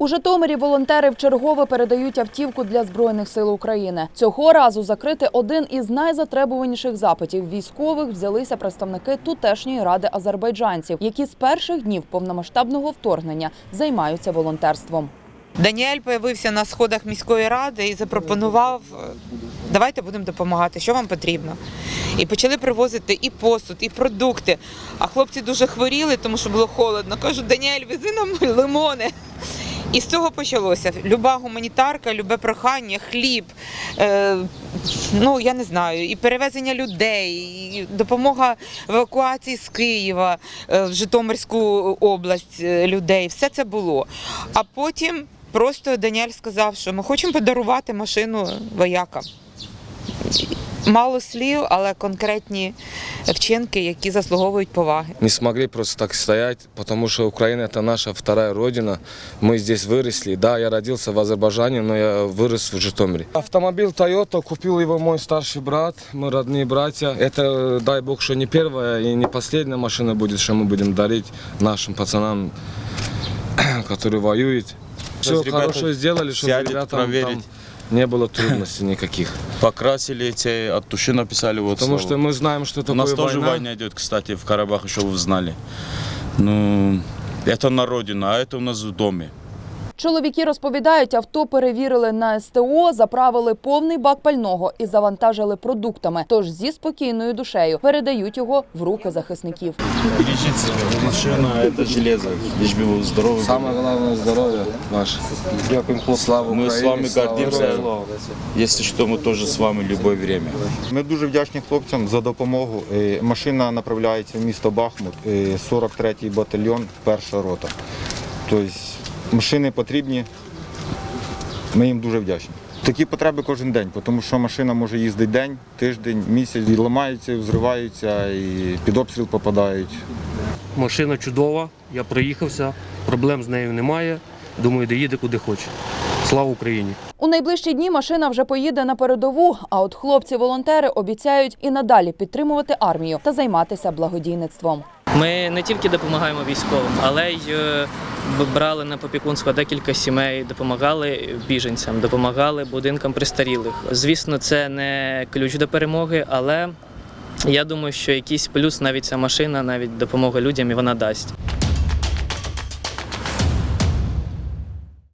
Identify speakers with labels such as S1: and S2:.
S1: У Житомирі волонтери вчергове передають автівку для збройних сил України. Цього разу закрити один із найзатребуваніших запитів військових взялися представники тутешньої ради азербайджанців, які з перших днів повномасштабного вторгнення займаються волонтерством.
S2: Даніель появився на сходах міської ради і запропонував: е, давайте будемо допомагати, що вам потрібно. І почали привозити і посуд, і продукти. А хлопці дуже хворіли, тому що було холодно. Кажуть, Даніель, вези нам лимони. І з цього почалося. Люба гуманітарка, любе прохання, хліб, е, ну я не знаю, і перевезення людей, і допомога евакуації з Києва е, в Житомирську область е, людей. Все це було. А потім просто Даніель сказав, що ми хочемо подарувати машину воякам Мало слів, але конкретні вчинки, які заслуговують поваги.
S3: Не смогли просто так стоять, потому что Украина это наша вторая родина. Мы здесь выросли. Да, я родился в Азербайджане, но я вырос в Житомире. Автомобиль Toyota купил его мой старший брат, мы родные братья. Это, дай бог, что не первая и не последняя машина будет, что мы будем дарить нашим пацанам, которые воюют. Все
S4: ребята
S3: хорошо сделали, чтобы
S4: сядет
S3: ребятам там
S4: проверить.
S3: не было трудностей никаких.
S4: Покрасили эти, от души написали вот
S3: Потому
S4: слово.
S3: что мы знаем, что
S4: У
S3: такое
S4: нас тоже
S3: война.
S4: война идет, кстати, в Карабах, еще вы знали. Ну, это на родина, а это у нас в доме.
S1: Чоловіки розповідають, авто перевірили на СТО, заправили повний бак пального і завантажили продуктами. Тож зі спокійною душею передають його в руки захисників.
S4: Бережите себя, машина это железо, лишь бы вы здоровы
S3: Самое главное здоровье ваше. Слава
S4: Мы с
S3: Украине,
S4: вами
S3: слава
S4: гордимся.
S3: героям.
S4: Если что, мы тоже с вами любое время.
S5: Ми дуже вдячні хлопцям за допомогу. Е, Машина направляється в місто Бахмут, е, 43-й батальйон, перша рота. Тобто машини потрібні. Ми їм дуже вдячні. Такі потреби кожен день, тому що машина може їздити день, тиждень, місяць, і ламаються, і взриваються, і під обстріл попадають.
S6: Машина чудова, я проїхався, проблем з нею немає. Думаю, доїде куди хоче. Слава Україні!
S1: У найближчі дні машина вже поїде на передову. А от хлопці-волонтери обіцяють і надалі підтримувати армію та займатися благодійництвом.
S7: Ми не тільки допомагаємо військовим, але й е, брали на попікунство декілька сімей, допомагали біженцям, допомагали будинкам престарілих. Звісно, це не ключ до перемоги, але я думаю, що якийсь плюс навіть ця машина, навіть допомога людям і вона дасть.